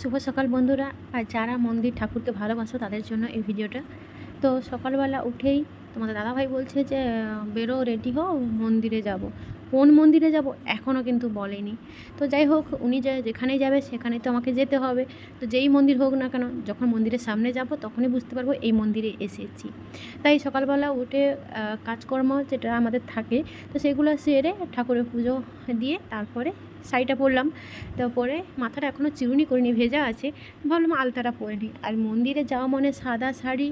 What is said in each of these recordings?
শুভ সকাল বন্ধুরা। আর যারা মন্দির ঠাকুরকে ভালোবাসো তাদের জন্য এই ভিডিওটা। তো সকালবেলা উঠেই তোমাদের দাদাভাই বলছে যে, বেরো রেডি হও, মন্দিরে যাব। কোন মন্দিরে যাব এখনও কিন্তু বলেনি। তো যাই হোক, উনি যা যেখানেই যাবে সেখানে তো আমাকে যেতে হবে। তো যেই মন্দির হোক না কেন, যখন মন্দিরের সামনে যাব তখনই বুঝতে পারব এই মন্দিরে এসেছি। তাই সকালবেলা উঠে কাজকর্ম যেটা আমাদের থাকে, তো সেগুলো সেরে ঠাকুরের পুজো দিয়ে তারপরে শাড়িটা পরলাম। তারপরে মাথাটা এখনও চিরুনি করিনি, ভেজা আছে। ভাবলাম আলতাটা পরে নিই। আর মন্দিরে যাওয়া মনে সাদা শাড়ি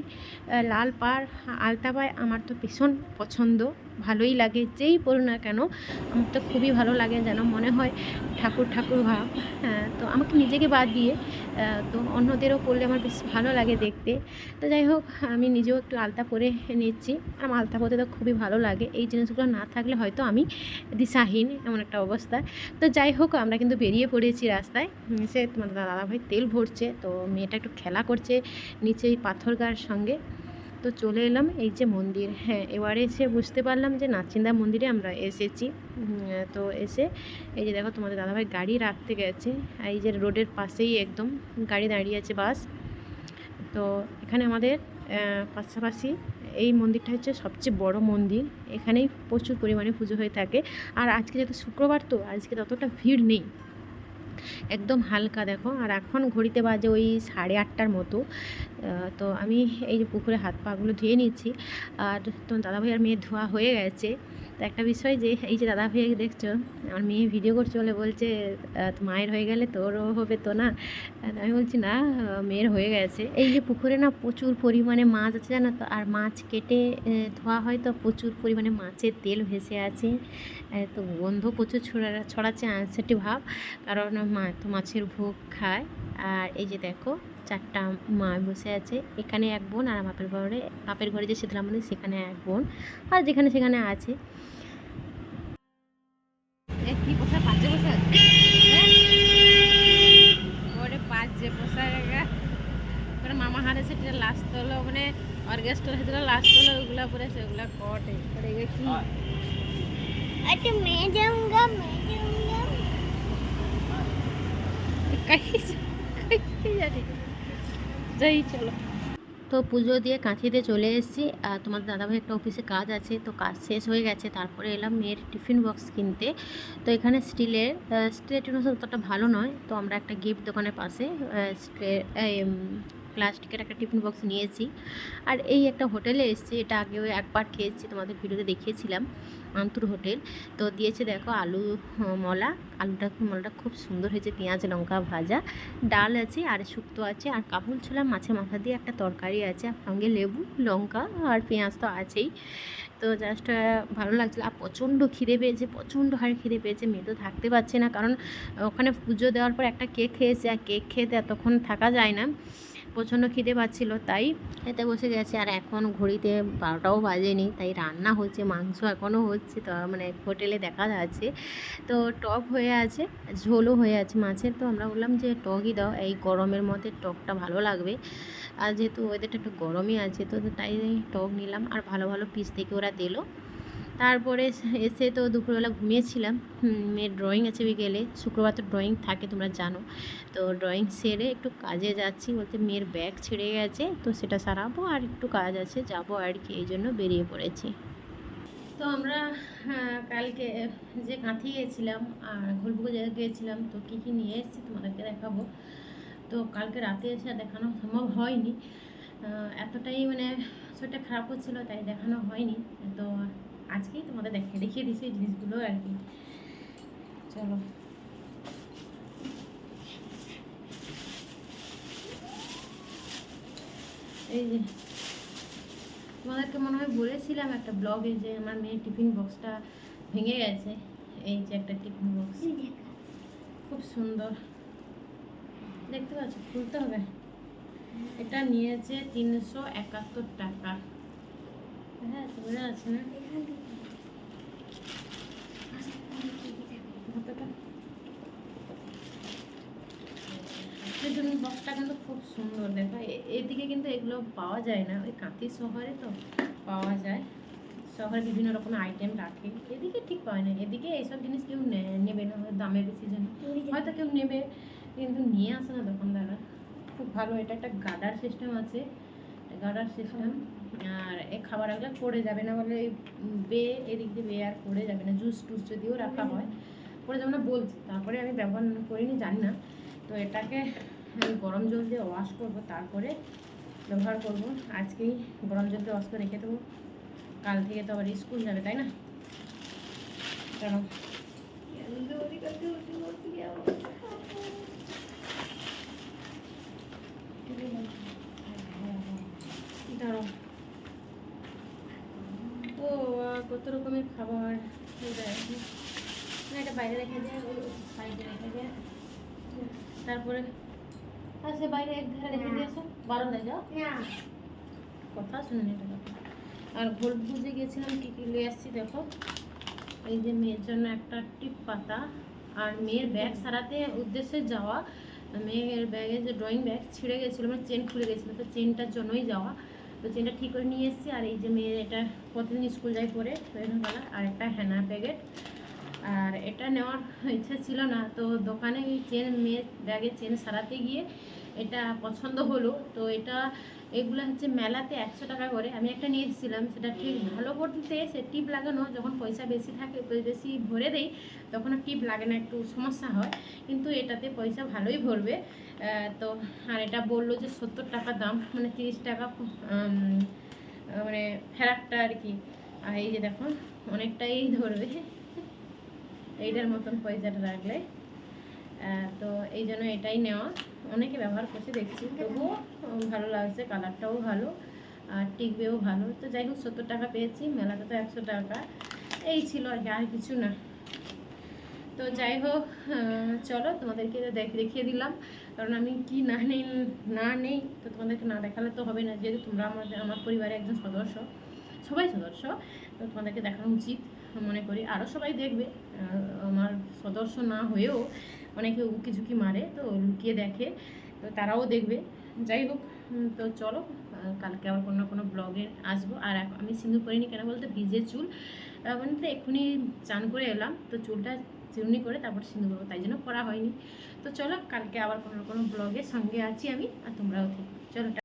লাল পাড়, আলতা পায় আমার তো ভীষণ পছন্দ। ভালোই লাগে, যেই পরু না কেন, আমার তো খুবই ভালো লাগে যেন মনে হয় ঠাকুর ঠাকুর ভাব। হ্যাঁ তো আমাকে নিজেকে বাদ দিয়ে তো অন্যদেরও পরলে আমার বেশ ভালো লাগে দেখতে। তো যাই হোক, আমি নিজেও একটু আলতা পরে নিচ্ছি। আর আলতা পরতে তো খুবই ভালো লাগে। এই জিনিসগুলো না থাকলে হয়তো আমি দিশাহীন, এমন একটা অবস্থা। তো যাই হোক, আমরা কিন্তু বেরিয়ে পড়েছি রাস্তায়। সে তোমার দাদাভাই তেল ভরছে, তো মেয়েটা একটু খেলা করছে নিচে এই পাথর গার সঙ্গে। তো চলে এলাম এই যে মন্দির। হ্যাঁ এবারে এসে বুঝতে পারলাম যে নাচিন্দা মন্দিরে আমরা এসেছি। তো এসে এই যে দেখো তোমাদের দাদাভাই গাড়ি রাখতে গেছে। এই যে রোডের পাশেই একদম গাড়ি দাঁড়িয়ে আছে বাস। তো এখানে আমাদের পাশাপাশি এই মন্দিরটা হচ্ছে সবচেয়ে বড় মন্দির। এখানেই প্রচুর পরিমাণে পুজো হয়ে থাকে। আর আজকে যেহেতু শুক্রবার, তো আজকে ততটা ভিড় নেই। একদম হালকা দেখো। আর এখন ঘড়িতে বাজে ওই সাড়ে আটটার মতো। তো আমি এই যে পুকুরে হাত পাগুলো ধুয়ে নিয়েছি আর তোমার দাদাভাই আর মেয়ে ধোয়া হয়ে গেছে। তো একটা বিষয় যে, এই যে দাদা ভাই দেখছ, আমার মেয়ে ভিডিও করছে বলে বলছে মায়ের হয়ে গেলে তোরও হবে তো না? আমি বলছি, না, মেয়ের হয়ে গেছে। এই যে পুকুরে না প্রচুর পরিমাণে মাছ আছে, জানো তো? আর মাছ কেটে ধোয়া হয় তো প্রচুর পরিমাণে মাছের তেল ভেসে আছে। তো গন্ধ প্রচুর ছড়া, ছড়াচ্ছে আনসেটি ভাব, কারণ মা, তো মাছের ভোগ খায়। আর এই যে দেখো চারটা মা বসে আছে এখানে এক বোন আর বাপের ঘরে বাপের ঘরে যে শীতলা মন্দির সেখানে এক বোন আর যেখানে সেখানে আছে কি পোষা পাঁচে বসে আছে ওরে পাঁচে পোষা জায়গা ওরে মামা হারে সেটা লাস্ট হলো মানে অর্কেস্ট্রা সেটা লাস্ট হলো ওগুলা পরে সেগুলা কটে পরে এগুলো কি अच्छा मैं जाऊंगा मैं जाऊंगा কাহি কাহি জানি যাই চলো তো পুজো দিয়ে কাঁথিতে চলে এসেছি। আর তোমার দাদাভাই একটা অফিসে কাজ আছে, তো কাজ শেষ হয়ে গেছে। তারপরে এলাম মেয়ের টিফিন বক্স কিনতে। তো এখানে স্টিলের স্টিলের টিফিন অতটা ভালো নয়। তো আমরা একটা গিফট দোকানের পাশে প্লাস্টিকের একটা টিফিন বক্স নিয়েছি। আর এই একটা হোটেলে এসেছি, এটা আগেও একবার খেয়েছি, তোমাদের ভিডিওতে দেখিয়েছিলাম আন্তুর হোটেল। তো দিয়েছে দেখো আলু মলা। আলুটা, মলাটা খুব সুন্দর হয়েছে, পেঁয়াজ, লঙ্কা ভাজা, ডাল আছে, আর শুক্তো আছে, আর কাবুল ছোলা মাছের মাথা দিয়ে একটা তরকারি আছে, আর সঙ্গে লেবু, লঙ্কা, আর পেঁয়াজ তো আছেই। তো জাস্ট ভালো লাগছিল আর প্রচণ্ড খিদে পেয়েছে, প্রচণ্ড হারে খিদে পেয়েছে, মেয়ে তো থাকতে পারছে না, কারণ ওখানে পুজো দেওয়ার পর একটা কেক খেয়েছে, আর কেক খেতে এতক্ষণ থাকা যায় না। প্রচণ্ড খিদে পাচ্ছিল, তাই খেতে বসে গেছে। আর এখন ঘড়িতে বারোটাও বাজেনি, তাই রান্না হচ্ছে, মাংস এখনও হচ্ছে, তো মানে হোটেলে দেখা যাচ্ছে। তো টক হয়ে আছে, ঝোলও হয়ে আছে মাছের, তো আমরা বললাম যে টকই দাও, এই গরমের মধ্যে টকটা ভালো লাগবে। আর যেহেতু ওয়েদারটা একটু গরমই আছে, তো তাই টক নিলাম, আর ভালো ভালো পিস থেকে ওরা দিলো। তারপরে এসে তো দুপুরবেলা ঘুমিয়েছিলাম। মেয়ের ড্রয়িং আছে বিকেলে। শুক্রবার তো ড্রয়িং থাকে তোমরা জানো। তো ড্রয়িং সেরে একটু কাজে যাচ্ছি বলতে মেয়ের ব্যাগ ছিঁড়ে গেছে তো সেটা সারাবো আর একটু কাজ আছে যাব আর কি এই জন্য বেরিয়ে পড়েছি। তো আমরা হ্যাঁ, কালকে যে কাঁথি গিয়েছিলাম আর ঘুরপুকুর জায়গায় গিয়েছিলাম তো কী কী নিয়ে এসেছি তোমাদেরকে দেখাবো। তো কালকে রাতে এসে দেখানো সম্ভব হয়নি। এতটাই মানে শরীরটা খারাপ হচ্ছিল তাই দেখানো হয়নি। তো আজকেই তোমাদের দেখে দেখিয়ে দিছি এই জিনিসগুলো আর কি। চলো। এই যে, তোমাদেরকে মনে হয় বলেছিলাম একটা ব্লগে যে আমার মেয়ের টিফিন বক্সটা ভেঙে গেছে। এই যে একটা টিফিন বক্স খুব সুন্দর। দেখতে পাচ্ছ, খুলতে হবে। এটা নিয়েছে তিনশো একাত্তর টাকা। বোঝা বক্সটা কিন্তু খুব সুন্দর দেখো। এদিকে কিন্তু এগুলো পাওয়া যায় না। ওই কাঁথি শহরে তো পাওয়া যায়। শহরে বিভিন্ন রকমের আইটেম রাখে। এদিকে ঠিক পায় না। এদিকে এইসব জিনিস কেউ নেবে না। দামের বেশি জন্য। হয়তো কেউ নেবে, কিন্তু নিয়ে আসে না দোকানদাররা। খুব ভালো, এটা একটা গার্ডার সিস্টেম আছে। গার্ডার সিস্টেম এই খাবারগুলো পড়ে যাবে, না বলে বে, এদিক দিয়ে বে আর পড়ে যাবে না, জুস টুস যদিও রাখা হয়। পড়ে যাবে না বলছি, তারপরে আমি ব্যবহার করিনি, জানি না। তো এটাকে আমি গরম জল দিয়ে ওয়াশ করব, তারপরে ব্যবহার করব। আজকেই গরম জল দিয়ে ওয়াশ করে রেখে দেবো। কাল থেকে তো আবার স্কুল যাবে, তাই না? কেন দাঁড়াও কত রকমের খাবার এটা বাইরে রেখে দে ওই সাইডে রেখে তারপরে আচ্ছা বাইরে এক ধারে রেখে দিয়েছ বারান্দায় যাও। কথা শুনে এটা আর ভোল বুঝে গেছিলাম কী কী নিয়ে আসছি দেখো। এই যে মেয়ের জন্য একটা টিপ পাতা আর মেয়ের ব্যাগ সারাতে উদ্দেশ্যে যাওয়া। মেয়ের ব্যাগে যে ড্রয়িং ব্যাগ ছিঁড়ে গেছিল মানে চেন খুলে গেছিল তো চেনটার জন্যই যাওয়া। তো চেনটা ঠিক করে নিয়ে এসেছি, আর এই যে মেয়ে এটা প্রতিদিন স্কুল যাই পরে বেলা আর একটা হ্যানা প্যাকেট আর এটা নেওয়ার ইচ্ছা ছিল না, তো দোকানে চেন মেয়ের ব্যাগে চেন সারাতে গিয়ে এটা পছন্দ হলো। তো এটা এগুলো হচ্ছে মেলাতে একশো টাকা করে। আমি একটা নিয়ে এসেছিলাম সেটা ঠিক ভালো করতে সে টিপ লাগানো, যখন পয়সা বেশি থাকে বেশি ভরে দেই, তখন টিপ লাগে না, একটু সমস্যা হয়। কিন্তু এটাতে পয়সা ভালোই ভরবে। তো, আর এটা বলল যে সত্তর টাকা দাম মানে তিরিশ টাকা মানে ফেরাকটা আর কি। আর এই যে দেখো, অনেকটাই ধরবে। এইটার মতন পয়সাটা রাখলে। তো এই জন্য এটাই নেওয়া। অনেকে ব্যবহার করছে, দেখছি। তবুও ভালো লাগছে, কালারটাও ভালো, আর টিকবেও ভালো। তো যাই হোক, সত্তর টাকা পেয়েছি, মেলাতে তো একশো টাকা। এই ছিল আর কি, আর কিছু না। তো যাই হোক চলো, তোমাদেরকে দেখ, দেখিয়ে দিলাম। কারণ আমি কি না নেই না নেই, তো তোমাদেরকে না দেখালে তো হবে না। যেহেতু তোমরা আমাদের আমার পরিবারের একজন সদস্য, সবাই সদস্য, তো তোমাদেরকে দেখানো উচিত। মনে করি আরও সবাই দেখবে আমার সদস্য না হয়েও অনেকে উকি ঝুঁকি মারে, তো লুকিয়ে দেখে, তো তারাও দেখবে। যাই হোক তো চলো কালকে আবার কোনো কোনো ব্লগে আসব। আর আমি সিঁদুর করিনি কেন বলতে? ভিজে চুল। মানে তো এক্ষুনি চান করে এলাম, তো চুলটা চিরুনি করে তারপর সিঁদুর করব তাই জন্য করা হয়নি। তো চলো, কালকে আবার কোনো কোনো ব্লগের সঙ্গে আছি আমি, আর তোমরাও থাকি। চলো